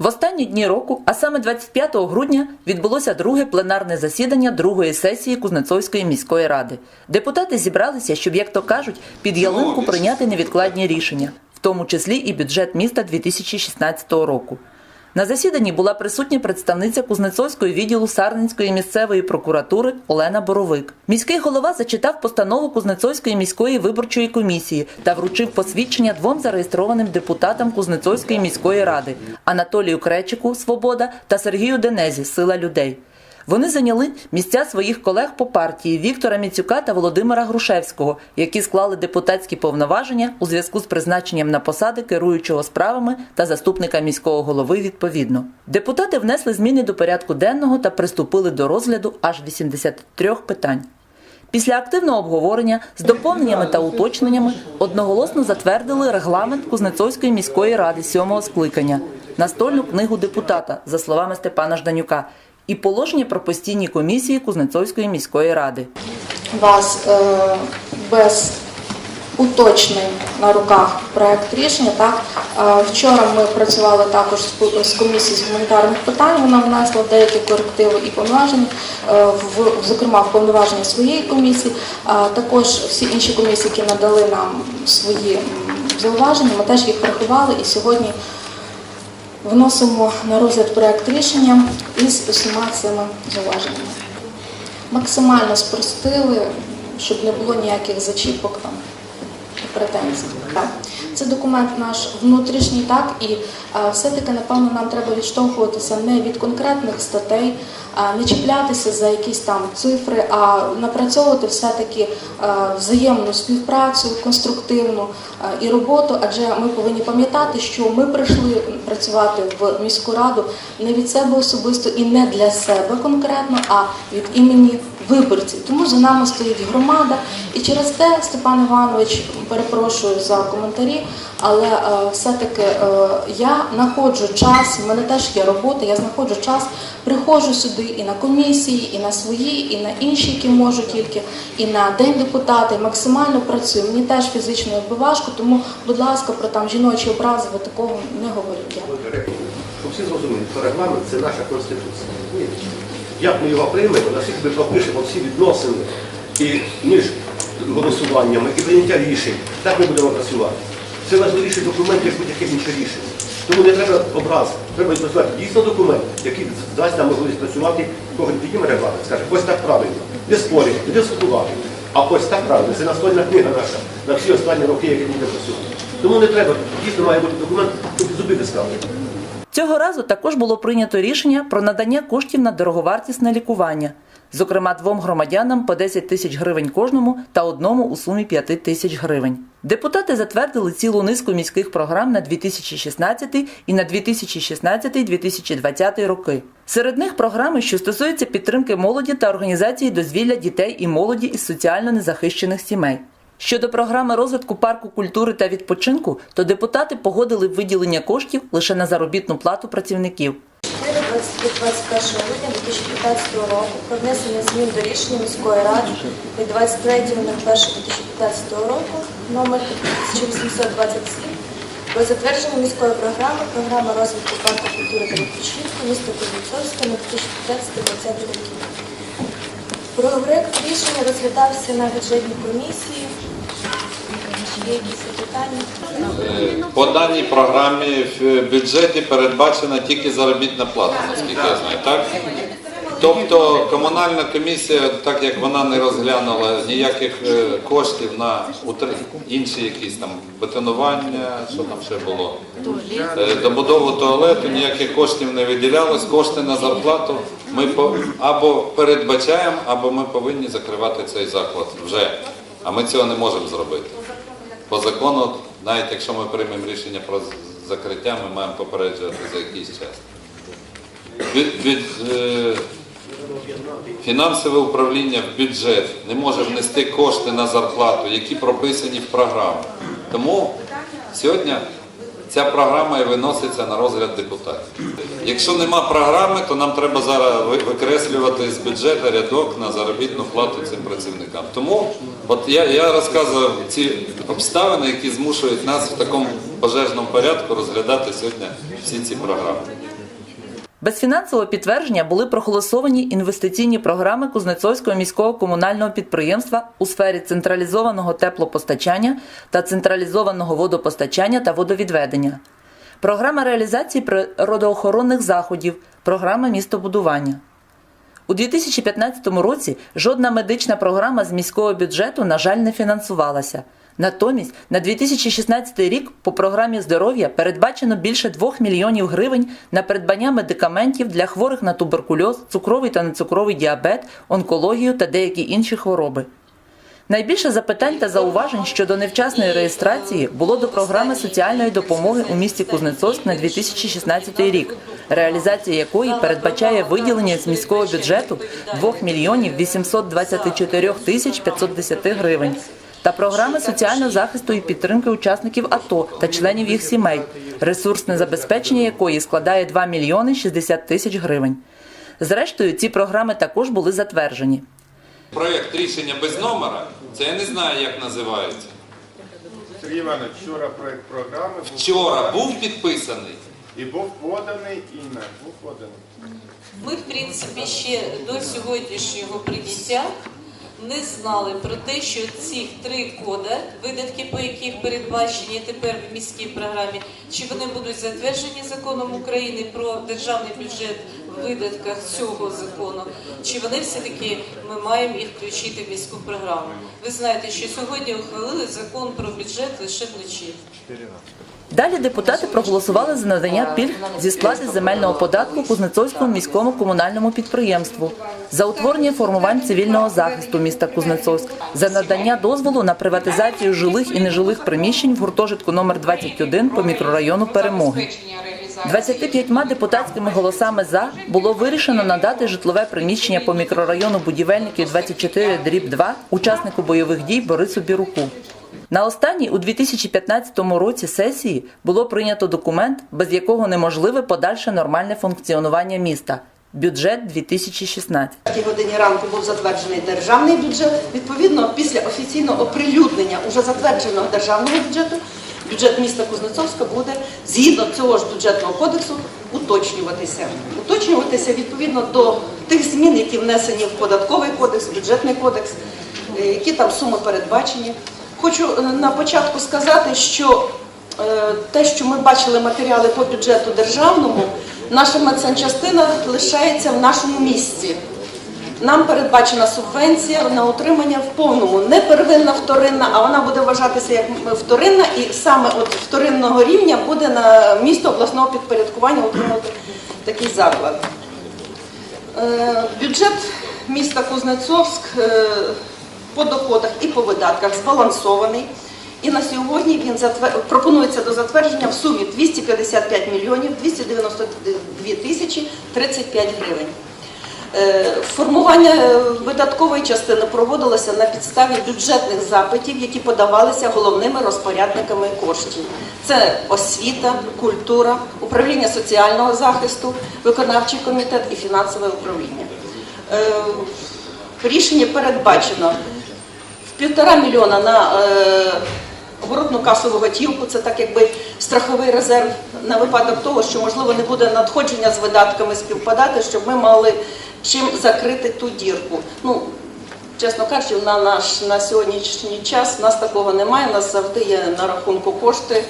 В останні дні року, а саме 25 грудня, відбулося друге пленарне засідання другої сесії Кузнецовської міської ради. Депутати зібралися, щоб, як то кажуть, під ялинку прийняти невідкладні рішення, в тому числі і бюджет міста 2016 року. На засіданні була присутня представниця Кузнецовського відділу Сарненської місцевої прокуратури Олена Боровик. Міський голова зачитав постанову Кузнецовської міської виборчої комісії та вручив посвідчення двом зареєстрованим депутатам Кузнецовської міської ради Анатолію Кречику Свобода та Сергію Денезі Сила людей. Вони зайняли місця своїх колег по партії Віктора Міцюка та Володимира Грушевського, які склали депутатські повноваження у зв'язку з призначенням на посади керуючого справами та заступника міського голови відповідно. Депутати внесли зміни до порядку денного та приступили до розгляду аж 83 питань. Після активного обговорення з доповненнями та уточненнями одноголосно затвердили регламент Кузнецовської міської ради сьомого скликання, настольну книгу депутата, за словами Степана Жданюка, і положення про постійні комісії Кузнецовської міської ради. вас е, без уточнень на руках проект рішення. Так Е, вчора ми працювали також з ко- з комісією з гуманітарних питань. Вона внесла деякі корективи і повноваження, е, в зокрема в повноваження своєї комісії. А також всі інші комісії, які надали нам свої зауваження, ми теж їх врахували і сьогодні. Вносимо на розгляд проект рішення із усіма цими зауваженнями максимально спростили, щоб не було ніяких зачіпок там претензій. Це документ наш внутрішній, так і все-таки, напевно, нам треба відштовхуватися не від конкретних статей, не чіплятися за якісь там цифри, а напрацьовувати все-таки взаємну співпрацю, конструктивну і роботу, адже ми повинні пам'ятати, що ми прийшли працювати в міську раду не від себе особисто і не для себе конкретно, а від імені виборців. Тому за нами стоїть громада. І через те, Степан Іванович, перепрошую за коментарі, але е, все-таки е, я знаходжу час, в мене теж є робота, я знаходжу час, приходжу сюди і на комісії, і на свої, і на інші, які можу тільки, і на день депутата, максимально працюю. Мені теж фізично важко, тому, будь ласка, про там жіночі образи ви такого не говоріть. Щоб всі зрозуміли, що регламент це наша конституція. Як ми його приймемо, наскільки ми пропишемо всі відносини і між голосуваннями і прийняття рішень, так ми будемо працювати. Це важливіший документ, як будь-яке інше рішення. Тому не треба образи. Треба працювати дійсно документ, який дасть нам можливість працювати, кого регламент, скаже, ось так правильно, не спорити, не дискутувати. А ось так правильно. Це настольна книга наша на всі останні роки, які ми працюємо. Тому не треба, дійсно має бути документ, щоб зуби не ставити. Цього разу також було прийнято рішення про надання коштів на дороговартісне лікування, зокрема двом громадянам по 10 тисяч гривень кожному та одному у сумі 5 тисяч гривень. Депутати затвердили цілу низку міських програм на 2016 і на 2016-2020 роки. Серед них програми, що стосуються підтримки молоді та організації дозвілля дітей і молоді із соціально незахищених сімей. Щодо програми розвитку парку культури та відпочинку, то депутати погодили виділення коштів лише на заробітну плату працівників. 21 грудня 2015 року про внесення змін до рішення міської ради від 23.01.2015 року номер 1827 про затвердження міської програми програма розвитку парку культури та відпочинку міста Кузнецовська на 2015-2020 роки. Проект рішення розглядався на бюджетній комісії. Є? По даній програмі в бюджеті передбачена тільки заробітна плата, наскільки я знаю, так? Тобто комунальна комісія, так як вона не розглянула ніяких е, коштів на інші якісь там бетонування, що там ще було, Е, добудову туалету, ніяких коштів не виділялось, кошти на зарплату ми або передбачаємо, або ми повинні закривати цей заклад вже. А ми цього не можемо зробити. По закону, навіть якщо ми приймемо рішення про закриття, ми маємо попереджувати за якийсь час. Від, від, е, фінансове управління в бюджет не може внести кошти на зарплату, які прописані в програмі. Тому сьогодні ця програма і виноситься на розгляд депутатів. Якщо нема програми, то нам треба зараз ви- викреслювати з бюджету рядок на заробітну плату цим працівникам. Тому от я, я розказував ці обставини, які змушують нас в такому пожежному порядку розглядати сьогодні всі ці програми. Без фінансового підтвердження були проголосовані інвестиційні програми Кузнецовського міського комунального підприємства у сфері централізованого теплопостачання та централізованого водопостачання та водовідведення, програма реалізації природоохоронних заходів, програма містобудування. У 2015 році жодна медична програма з міського бюджету, на жаль, не фінансувалася. Натомість на 2016 рік по програмі здоров'я передбачено більше 2 мільйонів гривень на придбання медикаментів для хворих на туберкульоз, цукровий та нецукровий діабет, онкологію та деякі інші хвороби. Найбільше запитань та зауважень щодо невчасної реєстрації було до програми соціальної допомоги у місті Кузнецовськ на 2016 рік, реалізація якої передбачає виділення з міського бюджету 2 мільйонів 824 тисяч 510 гривень та програми соціального захисту і підтримки учасників АТО та членів їх сімей, ресурсне забезпечення якої складає 2 мільйони 60 тисяч гривень. Зрештою, ці програми також були затверджені. Проєкт рішення без номера, це я не знаю, як називається. Сергій Іванович, вчора проект програми був Вчора був підписаний. і був поданий, і не був поданий. Ми, в принципі, ще до сьогоднішнього прийняття не знали про те, що ці три кода, видатки по яких передбачені тепер в міській програмі, чи вони будуть затверджені законом України про державний бюджет видатках цього закону, чи вони все-таки ми маємо їх включити в міську програму. Ви знаєте, що сьогодні ухвалили закон про бюджет лише вночі. Далі депутати проголосували за надання пільг зі сплати земельного податку Кузнецовському міському комунальному підприємству, за утворення формувань цивільного захисту міста Кузнецовськ, за надання дозволу на приватизацію жилих і нежилих приміщень в гуртожитку номер 21 по мікрорайону Перемоги. 25 депутатськими голосами за було вирішено надати житлове приміщення по мікрорайону будівельників 24 дріб 2 учаснику бойових дій Борису Біруку. На останній у 2015 році сесії було прийнято документ, без якого неможливе подальше нормальне функціонування міста бюджет 2016. В годині ранку був затверджений державний бюджет. Відповідно, після офіційного оприлюднення уже затвердженого державного бюджету, бюджет міста Кузнецовська буде згідно цього ж бюджетного кодексу уточнюватися. Уточнюватися відповідно до тих змін, які внесені в податковий кодекс, бюджетний кодекс, е, які там суми передбачені. Хочу е, на початку сказати, що Е, те, що ми бачили матеріали по бюджету державному, наша медсанчастина лишається в нашому місці. Нам передбачена субвенція на утримання в повному, не первинна, вторинна, а вона буде вважатися як вторинна, і саме от вторинного рівня буде на місто обласного підпорядкування утримувати такий заклад. Е, Бюджет міста Кузнецовськ е, по доходах і по видатках збалансований. І на сьогодні він затвер... пропонується до затвердження в сумі 255 мільйонів 292 тисячі 35 гривень. Е, Формування е, видаткової частини проводилося на підставі бюджетних запитів, які подавалися головними розпорядниками коштів. Це освіта, культура, управління соціального захисту, виконавчий комітет і фінансове управління. Е, В рішенні передбачено в півтора мільйона на оборотну касову готівку, це так якби страховий резерв на випадок того, що можливо не буде надходження з видатками співпадати, щоб ми мали чим закрити ту дірку. Ну, чесно кажучи, на наш на сьогоднішній час в нас такого немає. У нас завжди є на рахунку кошти.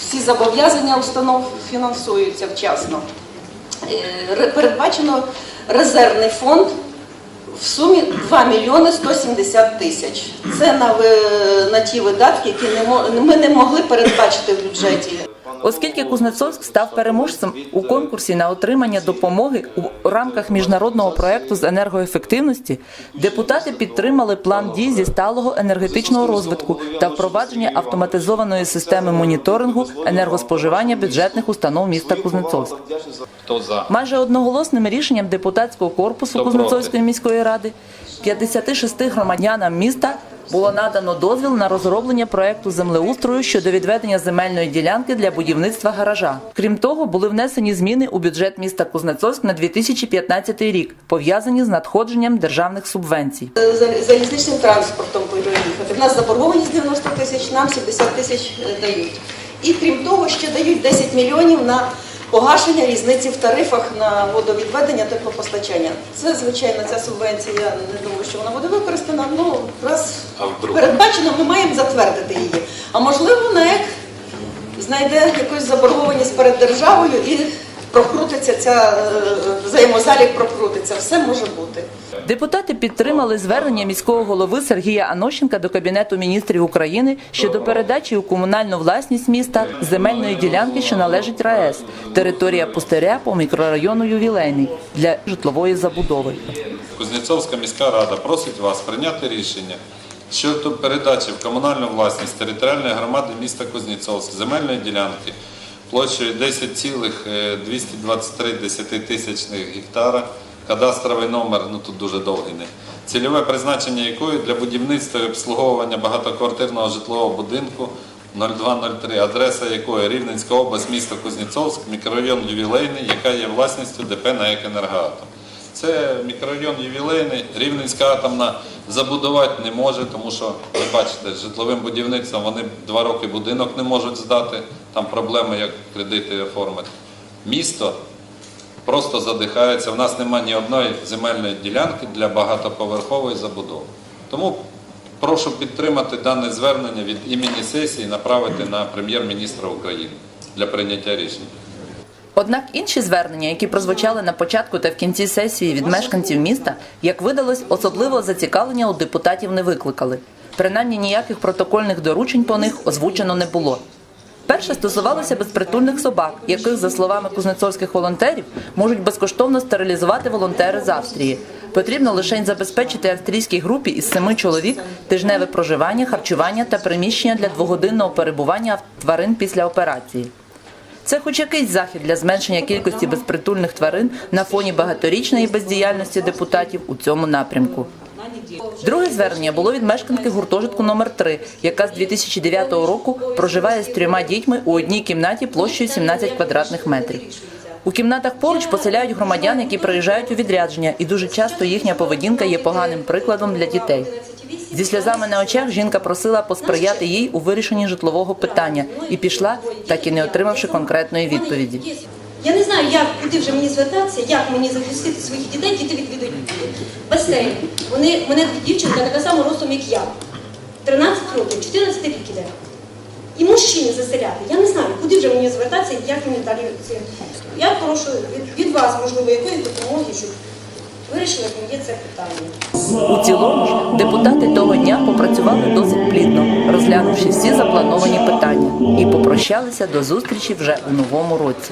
Всі зобов'язання установ фінансуються вчасно. Е, Передбачено резервний фонд в сумі 2 мільйони 170 тисяч. Це на, на ті видатки, які не ми не могли передбачити в бюджеті. Оскільки Кузнецовськ став переможцем у конкурсі на отримання допомоги у рамках міжнародного проекту з енергоефективності, депутати підтримали план дій зі сталого енергетичного розвитку та впровадження автоматизованої системи моніторингу енергоспоживання бюджетних установ міста Кузнецовськ. Майже одноголосним рішенням депутатського корпусу Кузнецовської міської ради 56 громадянам міста було надано дозвіл на розроблення проекту землеустрою щодо відведення земельної ділянки для будівництва гаража. Крім того, були внесені зміни у бюджет міста Кузнецовськ на 2015 рік, пов'язані з надходженням державних субвенцій. За- Залізничним транспортом переїхати. В нас заборгованість 90 тисяч, нам 70 тисяч е, дають. І крім того, ще дають 10 мільйонів на погашення різниці в тарифах на водовідведення теплопостачання. Це, звичайно, ця субвенція, я не думаю, що вона буде використана. Ну, раз передбачено, ми маємо затвердити її. А можливо, НЕК знайде якусь заборгованість перед державою і прокрутиться ця е, взаємозалік прокрутиться. Все може бути. Депутати підтримали звернення міського голови Сергія Анощенка до Кабінету міністрів України щодо передачі у комунальну власність міста земельної ділянки, що належить РаЕС, територія пустиря по мікрорайону Ювілейний для житлової забудови. Кузнєцовська міська рада просить вас прийняти рішення щодо передачі в комунальну власність територіальної громади міста Кузнєцовськ земельної ділянки площею 10,223 тисячних гектара, кадастровий номер, ну тут дуже довгий не, цільове призначення якої для будівництва і обслуговування багатоквартирного житлового будинку 0203, адреса якої Рівненська область, місто Кузнєцовськ, мікрорайон Ювілейний, яка є власністю ДП на Енергоатом». Це мікрорайон ювілейний, Рівненська атомна забудувати не може, тому що, ви бачите, з житловим будівництвом вони два роки будинок не можуть здати, там проблеми, як кредити оформити. Місто просто задихається, в нас немає ні одної земельної ділянки для багатоповерхової забудови. Тому прошу підтримати дане звернення від імені сесії і направити на прем'єр-міністра України для прийняття рішення. Однак інші звернення, які прозвучали на початку та в кінці сесії від мешканців міста, як видалось, особливо зацікавлення у депутатів не викликали. Принаймні ніяких протокольних доручень по них озвучено не було. Перше стосувалося безпритульних собак, яких, за словами кузнецовських волонтерів, можуть безкоштовно стерилізувати волонтери з Австрії. Потрібно лише забезпечити австрійській групі із семи чоловік тижневе проживання, харчування та приміщення для двогодинного перебування тварин після операції. Це хоч якийсь захід для зменшення кількості безпритульних тварин на фоні багаторічної бездіяльності депутатів у цьому напрямку. Друге звернення було від мешканки гуртожитку номер 3 яка з 2009 року проживає з трьома дітьми у одній кімнаті площею 17 квадратних метрів. У кімнатах поруч поселяють громадян, які приїжджають у відрядження, і дуже часто їхня поведінка є поганим прикладом для дітей. Зі сльозами на очах жінка просила посприяти їй у вирішенні житлового питання і пішла, так і не отримавши конкретної відповіді. Я не знаю, як куди вже мені звертатися, як мені захистити своїх дітей, діти відвідують басейн. Вони мене дівчинка така сама ростом, як я. 13 років, 14 рік іде. І мужчини заселяти. Я не знаю, куди вже мені звертатися, як мені далі. Я прошу від, вас, можливо, якої допомоги, щоб вирішили моє це питання. У цілому ж депутати того дня попрацювали досить плідно, розглянувши всі заплановані питання, і попрощалися до зустрічі вже у новому році.